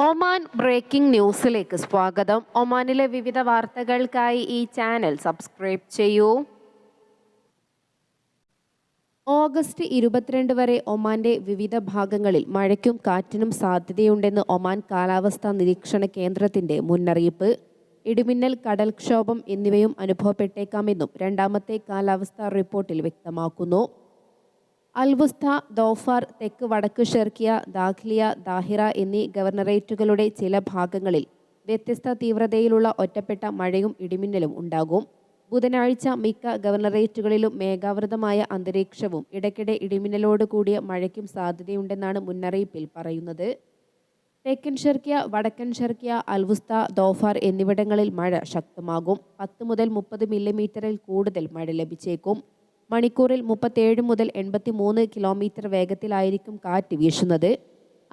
Oman breaking ന്യൂസിലേക്ക് സ്വാഗതം. ഒമാനിലെ വിവിധ വാർത്തകൾക്കായി ഈ ചാനൽ സബ്സ്ക്രൈബ് ചെയ്യൂ. ഓഗസ്റ്റ് ഇരുപത്തിരണ്ട് വരെ ഒമാന്റെ വിവിധ ഭാഗങ്ങളിൽ മഴയ്ക്കും കാറ്റിനും സാധ്യതയുണ്ടെന്ന് ഒമാൻ കാലാവസ്ഥാ നിരീക്ഷണ കേന്ദ്രത്തിന്റെ മുന്നറിയിപ്പ്. ഇടിമിന്നൽ കടൽക്ഷോഭം എന്നിവയും അനുഭവപ്പെട്ടേക്കാമെന്നും രണ്ടാമത്തെ കാലാവസ്ഥാ റിപ്പോർട്ടിൽ വ്യക്തമാക്കുന്നു. അൽവുസ്ത ദോഫാർ തെക്ക് വടക്ക് ഷെർക്കിയ ദാഖ്ലിയ ദാഹിറ എന്നീ ഗവർണറേറ്റുകളുടെ ചില ഭാഗങ്ങളിൽ വ്യത്യസ്ത തീവ്രതയിലുള്ള ഒറ്റപ്പെട്ട മഴയും ഇടിമിന്നലും ഉണ്ടാകും. ബുധനാഴ്ച മിക്ക ഗവർണറേറ്റുകളിലും മേഘാവൃതമായ അന്തരീക്ഷവും ഇടയ്ക്കിടെ ഇടിമിന്നലോട് കൂടിയ മഴയ്ക്കും സാധ്യതയുണ്ടെന്നാണ് മുന്നറിയിപ്പിൽ പറയുന്നത്. തെക്കൻ ഷെർക്കിയ വടക്കൻ ഷെർക്കിയ അൽവുസ്ത ദോഫാർ എന്നിവിടങ്ങളിൽ മഴ ശക്തമാകും. പത്ത് മുതൽ മുപ്പത് മില്ലിമീറ്ററിൽ കൂടുതൽ മഴ ലഭിച്ചേക്കും. മണിക്കൂറിൽ മുപ്പത്തേഴ് മുതൽ എൺപത്തി മൂന്ന് കിലോമീറ്റർ വേഗത്തിലായിരിക്കും കാറ്റ് വീശുന്നത്.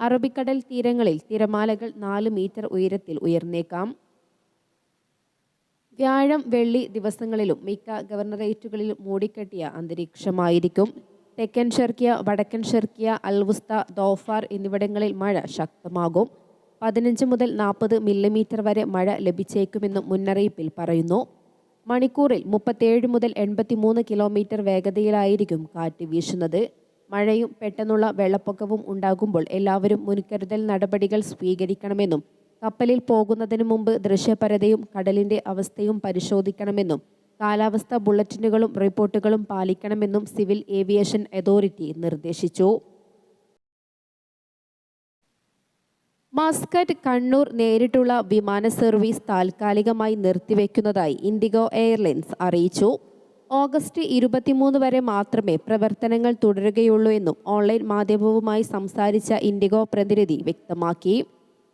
അറബിക്കടൽ തീരങ്ങളിൽ തിരമാലകൾ നാല് മീറ്റർ ഉയരത്തിൽ ഉയർന്നേക്കാം. വ്യാഴം വെള്ളി ദിവസങ്ങളിലും മിക്ക ഗവർണറേറ്റുകളിലും മൂടിക്കെട്ടിയ അന്തരീക്ഷമായിരിക്കും. തെക്കൻ ഷെർക്കിയ വടക്കൻ ഷെർക്കിയ അൽവുസ്ത ദോഫാർ എന്നിവിടങ്ങളിൽ മഴ ശക്തമാകും. പതിനഞ്ച് മുതൽ നാൽപ്പത് മില്ലിമീറ്റർ വരെ മഴ ലഭിച്ചേക്കുമെന്നും മുന്നറിയിപ്പിൽ പറയുന്നു. മണിക്കൂറിൽ മുപ്പത്തേഴ് മുതൽ എൺപത്തിമൂന്ന് കിലോമീറ്റർ വേഗതയിലായിരിക്കും കാറ്റ് വീശുന്നത്. മഴയും പെട്ടെന്നുള്ള വെള്ളപ്പൊക്കവും ഉണ്ടാകുമ്പോൾ എല്ലാവരും മുൻകരുതൽ നടപടികൾ സ്വീകരിക്കണമെന്നും കപ്പലിൽ പോകുന്നതിന് മുമ്പ് ദൃശ്യപരതയും കടലിന്റെ അവസ്ഥയും പരിശോധിക്കണമെന്നും കാലാവസ്ഥാ ബുള്ളറ്റിനുകളും റിപ്പോർട്ടുകളും പാലിക്കണമെന്നും സിവിൽ ഏവിയേഷൻ അതോറിറ്റി നിർദ്ദേശിച്ചു. മസ്കറ്റ് കണ്ണൂർ നേരിട്ടുള്ള വിമാന സർവീസ് താൽക്കാലികമായി നിർത്തിവെക്കുന്നതായി ഇൻഡിഗോ എയർലൈൻസ് അറിയിച്ചു. ഓഗസ്റ്റ് ഇരുപത്തിമൂന്ന് വരെ മാത്രമേ പ്രവർത്തനങ്ങൾ തുടരുകയുള്ളൂ എന്നും ഓൺലൈൻ മാധ്യമവുമായി സംസാരിച്ച ഇൻഡിഗോ പ്രതിനിധി വ്യക്തമാക്കി.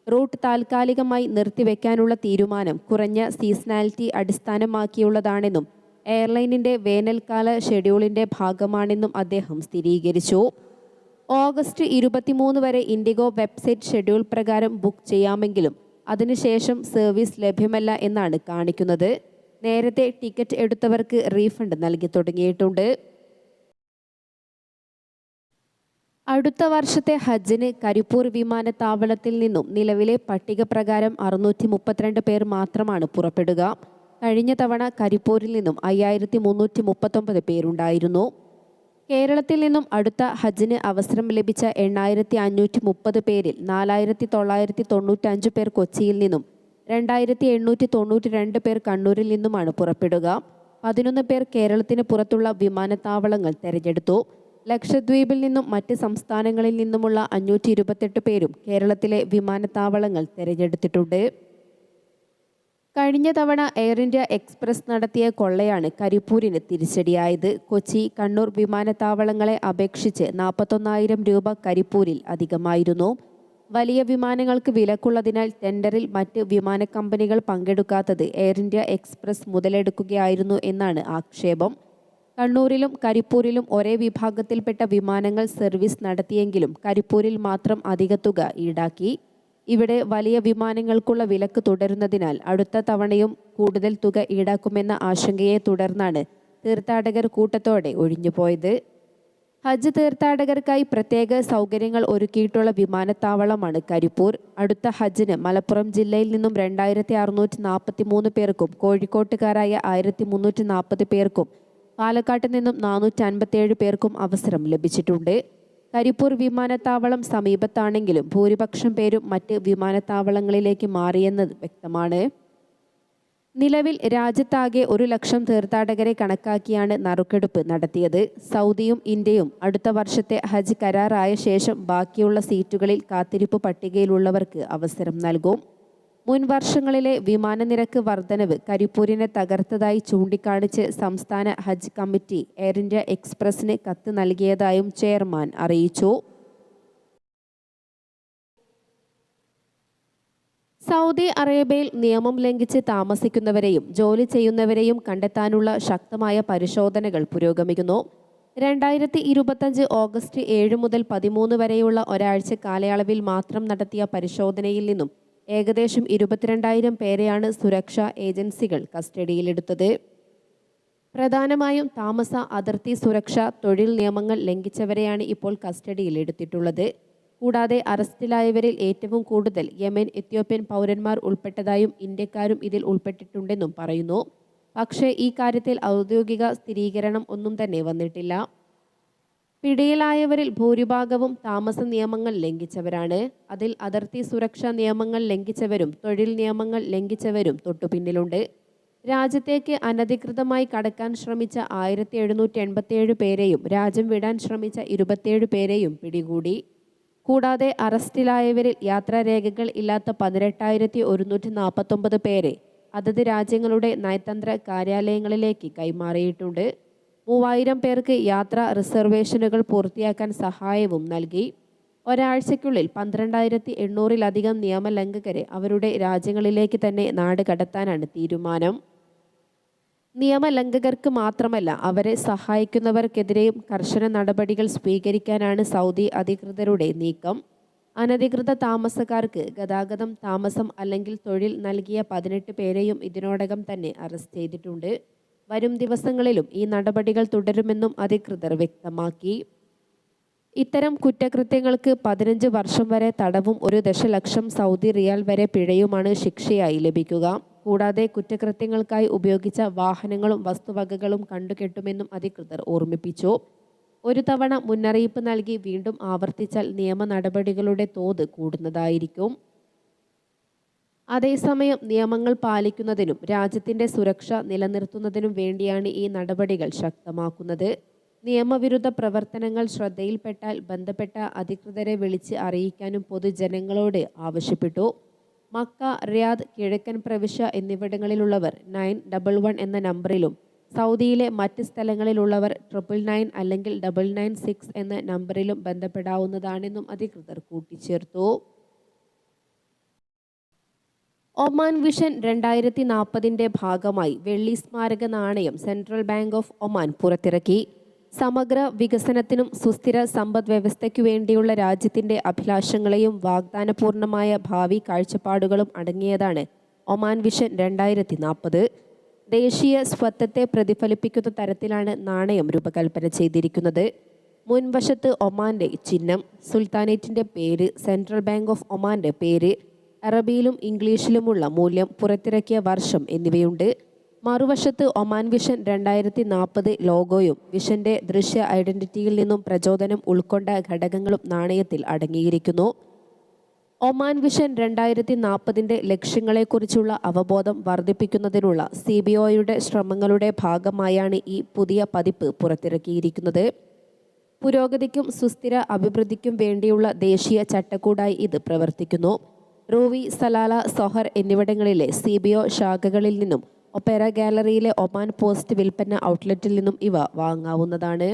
റൂട്ട് താൽക്കാലികമായി നിർത്തിവെക്കാനുള്ള തീരുമാനം കുറഞ്ഞ സീസണാലിറ്റി അടിസ്ഥാനമാക്കിയുള്ളതാണെന്നും എയർലൈനിന്റെ വേനൽക്കാല ഷെഡ്യൂളിന്റെ ഭാഗമാണെന്നും അദ്ദേഹം സ്ഥിരീകരിച്ചു. ഓഗസ്റ്റ് ഇരുപത്തിമൂന്ന് വരെ ഇൻഡിഗോ വെബ്സൈറ്റ് ഷെഡ്യൂൾ പ്രകാരം ബുക്ക് ചെയ്യാമെങ്കിലും അതിനുശേഷം സർവീസ് ലഭ്യമല്ല എന്നാണ് കാണിക്കുന്നത്. നേരത്തെ ടിക്കറ്റ് എടുത്തവർക്ക് റീഫണ്ട് നൽകി തുടങ്ങിയിട്ടുണ്ട്. അടുത്ത വർഷത്തെ ഹജ്ജിന് കരിപ്പൂർ വിമാനത്താവളത്തിൽ നിന്നും നിലവിലെ പട്ടിക പ്രകാരം അറുന്നൂറ്റി മുപ്പത്തിരണ്ട് പേർ മാത്രമാണ് പുറപ്പെടുക. കഴിഞ്ഞ തവണ കരിപ്പൂരിൽ നിന്നും അയ്യായിരത്തി മുന്നൂറ്റി മുപ്പത്തൊമ്പത് പേരുണ്ടായിരുന്നു. കേരളത്തിൽ നിന്നും അടുത്ത ഹജ്ജിന് അവസരം ലഭിച്ച എണ്ണായിരത്തി അഞ്ഞൂറ്റി മുപ്പത് പേരിൽ നാലായിരത്തി തൊള്ളായിരത്തി തൊണ്ണൂറ്റഞ്ച് പേർ കൊച്ചിയിൽ നിന്നും രണ്ടായിരത്തി എണ്ണൂറ്റി തൊണ്ണൂറ്റി രണ്ട് പേർ കണ്ണൂരിൽ നിന്നുമാണ് പുറപ്പെടുക. പതിനൊന്ന് പേർ കേരളത്തിന് പുറത്തുള്ള വിമാനത്താവളങ്ങൾ തെരഞ്ഞെടുത്തു. ലക്ഷദ്വീപിൽ നിന്നും മറ്റ് സംസ്ഥാനങ്ങളിൽ നിന്നുമുള്ള അഞ്ഞൂറ്റി ഇരുപത്തെട്ട് പേരും കേരളത്തിലെ വിമാനത്താവളങ്ങൾ തിരഞ്ഞെടുത്തിട്ടുണ്ട്. കഴിഞ്ഞ തവണ എയർ ഇന്ത്യ എക്സ്പ്രസ് നടത്തിയ കൊള്ളയാണ് കരിപ്പൂരിന് തിരിച്ചടിയായത്. കൊച്ചി കണ്ണൂർ വിമാനത്താവളങ്ങളെ അപേക്ഷിച്ച് നാൽപ്പത്തൊന്നായിരം രൂപ കരിപ്പൂരിൽ അധികമായിരുന്നു. വലിയ വിമാനങ്ങൾക്ക് വിലക്കുള്ളതിനാൽ ടെൻഡറിൽ മറ്റ് വിമാന കമ്പനികൾ പങ്കെടുക്കാത്തത് എയർ ഇന്ത്യ എക്സ്പ്രസ് മുതലെടുക്കുകയായിരുന്നു എന്നാണ് ആക്ഷേപം. കണ്ണൂരിലും കരിപ്പൂരിലും ഒരേ വിഭാഗത്തിൽപ്പെട്ട വിമാനങ്ങൾ സർവീസ് നടത്തിയെങ്കിലും കരിപ്പൂരിൽ മാത്രം അധിക തുക ഈടാക്കി. ഇവിടെ വലിയ വിമാനങ്ങൾക്കുള്ള വിലക്ക് തുടരുന്നതിനാൽ അടുത്ത തവണയും കൂടുതൽ തുക ഈടാക്കുമെന്ന ആശങ്കയെ തുടർന്നാണ് തീർത്ഥാടകർ കൂട്ടത്തോടെ ഒഴിഞ്ഞുപോയത്. ഹജ്ജ് തീർത്ഥാടകർക്കായി പ്രത്യേക സൗകര്യങ്ങൾ ഒരുക്കിയിട്ടുള്ള വിമാനത്താവളമാണ് കരിപ്പൂർ. അടുത്ത ഹജ്ജിന് മലപ്പുറം ജില്ലയിൽ നിന്നും രണ്ടായിരത്തി അറുന്നൂറ്റി നാൽപ്പത്തി മൂന്ന് പേർക്കും കോഴിക്കോട്ടുകാരായ ആയിരത്തി മുന്നൂറ്റി നാൽപ്പത് പേർക്കും പാലക്കാട്ട് നിന്നും നാനൂറ്റി അൻപത്തിയേഴ് പേർക്കും അവസരം ലഭിച്ചിട്ടുണ്ട്. കരിപ്പൂർ വിമാനത്താവളം സമീപത്താണെങ്കിലും ഭൂരിപക്ഷം പേരും മറ്റ് വിമാനത്താവളങ്ങളിലേക്ക് മാറിയെന്നത് വ്യക്തമാണ്. നിലവിൽ രാജ്യത്താകെ ഒരു ലക്ഷം തീർത്ഥാടകരെ കണക്കാക്കിയാണ് നറുക്കെടുപ്പ് നടത്തിയത്. സൗദിയും ഇന്ത്യയും അടുത്ത വർഷത്തെ ഹജ്ജ് കരാറായ ശേഷം ബാക്കിയുള്ള സീറ്റുകളിൽ കാത്തിരിപ്പ് പട്ടികയിലുള്ളവർക്ക് അവസരം നൽകും. മുൻ വർഷങ്ങളിലെ വിമാന നിരക്ക് വർധനവ് കരിപ്പൂരിനെ തകർത്തതായി ചൂണ്ടിക്കാണിച്ച് സംസ്ഥാന ഹജ്ജ് കമ്മിറ്റി എയർ ഇന്ത്യ എക്സ്പ്രസിന് കത്ത് നൽകിയതായും ചെയർമാൻ അറിയിച്ചു. സൗദി അറേബ്യയിൽ നിയമം ലംഘിച്ച് താമസിക്കുന്നവരെയും ജോലി ചെയ്യുന്നവരെയും കണ്ടെത്താനുള്ള ശക്തമായ പരിശോധനകൾ പുരോഗമിക്കുന്നു. രണ്ടായിരത്തി ഇരുപത്തഞ്ച് ഓഗസ്റ്റ് ഏഴ് മുതൽ പതിമൂന്ന് വരെയുള്ള ഒരാഴ്ച കാലയളവിൽ മാത്രം നടത്തിയ പരിശോധനയിൽ നിന്നും ഏകദേശം ഇരുപത്തിരണ്ടായിരം പേരെയാണ് സുരക്ഷാ ഏജൻസികൾ കസ്റ്റഡിയിലെടുത്തത്. പ്രധാനമായും താമസ അതിർത്തി സുരക്ഷ തൊഴിൽ നിയമങ്ങൾ ലംഘിച്ചവരെയാണ് ഇപ്പോൾ കസ്റ്റഡിയിലെടുത്തിട്ടുള്ളത്. കൂടാതെ അറസ്റ്റിലായവരിൽ ഏറ്റവും കൂടുതൽ യമൻ എത്യോപ്യൻ പൗരന്മാർ ഉൾപ്പെട്ടതായും ഇന്ത്യക്കാരും ഇതിൽ ഉൾപ്പെട്ടിട്ടുണ്ടെന്നും പറയുന്നു. പക്ഷേ ഈ കാര്യത്തിൽ ഔദ്യോഗിക സ്ഥിരീകരണം ഒന്നും തന്നെ വന്നിട്ടില്ല. പിടിയിലായവരിൽ ഭൂരിഭാഗവും താമസ നിയമങ്ങൾ ലംഘിച്ചവരാണ്. അതിൽ അതിർത്തി സുരക്ഷാ നിയമങ്ങൾ ലംഘിച്ചവരും തൊഴിൽ നിയമങ്ങൾ ലംഘിച്ചവരും തൊട്ടുപിന്നിലുണ്ട് രാജ്യത്തേക്ക് അനധികൃതമായി കടക്കാൻ ശ്രമിച്ച ആയിരത്തി എഴുന്നൂറ്റി എൺപത്തിയേഴ് പേരെയും രാജ്യം വിടാൻ ശ്രമിച്ച ഇരുപത്തിയേഴ് പേരെയും പിടികൂടി. കൂടാതെ അറസ്റ്റിലായവരിൽ യാത്രാരേഖകൾ ഇല്ലാത്ത പതിനെട്ടായിരത്തി ഒരുന്നൂറ്റി നാൽപ്പത്തൊമ്പത് പേരെ അതത് രാജ്യങ്ങളുടെ നയതന്ത്ര കാര്യാലയങ്ങളിലേക്ക് കൈമാറിയിട്ടുണ്ട്. മൂവായിരം പേർക്ക് യാത്രാ റിസർവേഷനുകൾ പൂർത്തിയാക്കാൻ സഹായവും നൽകി. ഒരാഴ്ചയ്ക്കുള്ളിൽ പന്ത്രണ്ടായിരത്തി എണ്ണൂറിലധികം നിയമലംഘകരെ അവരുടെ രാജ്യങ്ങളിലേക്ക് തന്നെ നാട് കടത്താനാണ് തീരുമാനം. നിയമലംഘകർക്ക് മാത്രമല്ല അവരെ സഹായിക്കുന്നവർക്കെതിരെയും കർശന നടപടികൾ സ്വീകരിക്കാനാണ് സൗദി അധികൃതരുടെ നീക്കം. അനധികൃത താമസക്കാർക്ക് ഗതാഗതം താമസം അല്ലെങ്കിൽ തൊഴിൽ നൽകിയ പതിനെട്ട് പേരെയും ഇതിനോടകം തന്നെ അറസ്റ്റ് ചെയ്തിട്ടുണ്ട്. വരും ദിവസങ്ങളിലും ഈ നടപടികൾ തുടരുമെന്നും അധികൃതർ വ്യക്തമാക്കി. ഇത്തരം കുറ്റകൃത്യങ്ങൾക്ക് പതിനഞ്ച് വർഷം വരെ തടവും ഒരു ദശലക്ഷം സൗദി റിയാൽ വരെ പിഴയുമാണ് ശിക്ഷയായി ലഭിക്കുക. കൂടാതെ കുറ്റകൃത്യങ്ങൾക്കായി ഉപയോഗിച്ച വാഹനങ്ങളും വസ്തുവകകളും കണ്ടുകെട്ടുമെന്നും അധികൃതർ ഓർമ്മിപ്പിച്ചു. ഒരു തവണ മുന്നറിയിപ്പ് നൽകി വീണ്ടും ആവർത്തിച്ചാൽ നിയമ നടപടികളുടെ തോത് കൂടുന്നതായിരിക്കും. അതേസമയം നിയമങ്ങൾ പാലിക്കുന്നതിനും രാജ്യത്തിന്റെ സുരക്ഷ നിലനിർത്തുന്നതിനും വേണ്ടിയാണ് ഈ നടപടികൾ ശക്തമാക്കുന്നത്. നിയമവിരുദ്ധ പ്രവർത്തനങ്ങൾ ശ്രദ്ധയിൽപ്പെട്ടാൽ ബന്ധപ്പെട്ട അധികൃതരെ വിളിച്ച് അറിയിക്കാനും പൊതുജനങ്ങളോട് ആവശ്യപ്പെട്ടു. മക്ക റിയാദ് കിഴക്കൻ പ്രവിശ്യ എന്നിവിടങ്ങളിലുള്ളവർ നയൻ ഡബിൾ വൺ എന്ന നമ്പറിലും സൗദിയിലെ മറ്റ് സ്ഥലങ്ങളിലുള്ളവർ ട്രിപ്പിൾ നയൻ അല്ലെങ്കിൽ ഡബിൾ നയൻ സിക്സ് എന്ന നമ്പറിലും ബന്ധപ്പെടാവുന്നതാണെന്നും അധികൃതർ കൂട്ടിച്ചേർത്തു. ഒമാൻ വിഷൻ രണ്ടായിരത്തി നാൽപ്പതിന്റെ ഭാഗമായി വെള്ളി സ്മാരക നാണയം സെൻട്രൽ ബാങ്ക് ഓഫ് ഒമാൻ പുറത്തിറക്കി. സമഗ്ര വികസനത്തിനും സുസ്ഥിര സമ്പദ് വ്യവസ്ഥയ്ക്കു വേണ്ടിയുള്ള രാജ്യത്തിന്റെ അഭിലാഷങ്ങളെയും വാഗ്ദാനപൂർണമായ ഭാവി കാഴ്ചപ്പാടുകളും അടങ്ങിയതാണ് ഒമാൻ വിഷൻ രണ്ടായിരത്തി നാൽപ്പത് ദേശീയ സ്വത്വത്തെ പ്രതിഫലിപ്പിക്കുന്ന തരത്തിലാണ് നാണയം രൂപകൽപ്പന ചെയ്തിരിക്കുന്നത്. മുൻവശത്ത് ഒമാന്റെ ചിഹ്നം സുൽത്താനേറ്റിന്റെ പേര് സെൻട്രൽ ബാങ്ക് ഓഫ് ഒമാന്റെ പേര് അറബിയിലും ഇംഗ്ലീഷിലുമുള്ള മൂല്യം പുറത്തിറക്കിയ വർഷം എന്നിവയുണ്ട്. മറുവശത്ത് ഒമാൻ വിഷൻ രണ്ടായിരത്തി നാൽപ്പത് ലോഗോയും വിഷന്റെ ദൃശ്യ ഐഡന്റിറ്റിയിൽ നിന്നും പ്രചോദനം ഉൾക്കൊണ്ട ഘടകങ്ങളും നാണയത്തിൽ അടങ്ങിയിരിക്കുന്നു. ഒമാൻ വിഷൻ രണ്ടായിരത്തി നാൽപ്പതിന്റെ ലക്ഷ്യങ്ങളെക്കുറിച്ചുള്ള അവബോധം വർദ്ധിപ്പിക്കുന്നതിനുള്ള സി ബി ഒയുടെ ശ്രമങ്ങളുടെ ഭാഗമായാണ് ഈ പുതിയ പതിപ്പ് പുറത്തിറക്കിയിരിക്കുന്നത്. പുരോഗതിക്കും സുസ്ഥിര അഭിവൃദ്ധിക്കും വേണ്ടിയുള്ള ദേശീയ ചട്ടക്കൂടായി ഇത് പ്രവർത്തിക്കുന്നു. റൂവി സലാല സൊഹർ എന്നിവിടങ്ങളിലെ സി ബി ഒ ശാഖകളിൽ നിന്നും ഒപ്പേറ ഗാലറിയിലെ ഒമാൻ പോസ്റ്റ് വിൽപ്പന ഔട്ട്ലെറ്റിൽ നിന്നും ഇവ വാങ്ങാവുന്നതാണ്.